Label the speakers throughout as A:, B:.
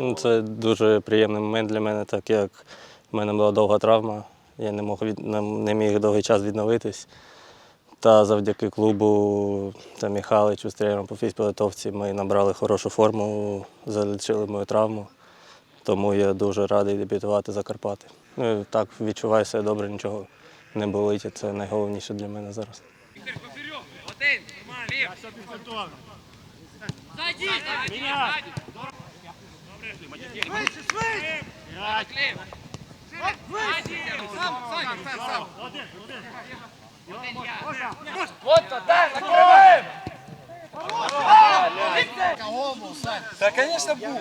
A: Ну, Це дуже приємний момент для мене, так як в мене була довга травма. Я не мог від... не- не міг довгий час відновитись. Та завдяки клубу та Михайличу з тренером по фізпідготовці ми набрали хорошу форму, залічили мою травму. Тому я дуже радий дебютувати за Карпати. Ну, так відчуваю себе добре, нічого не болить. Це найголовніше для мене зараз.
B: Один. Один
C: Та, звісно, був.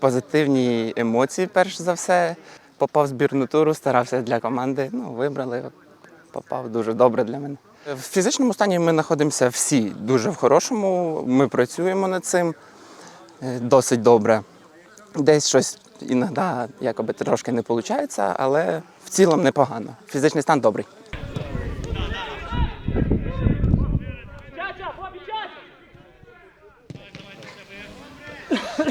D: позитивні емоції, перш за все. Попав в збірну туру, старався для команди. Ну, вибрали, попав дуже добре для мене. В фізичному стані ми знаходимося всі дуже в хорошому. Ми працюємо над цим досить добре. Десь щось іноді якоби трошки не виходить, але в цілому непогано. Фізичний стан добрий.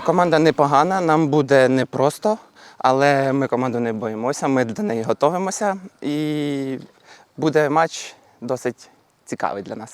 D: Команда непогана, нам буде непросто, але ми команду не боїмося, ми до неї готуємося і буде матч досить цікавий для нас.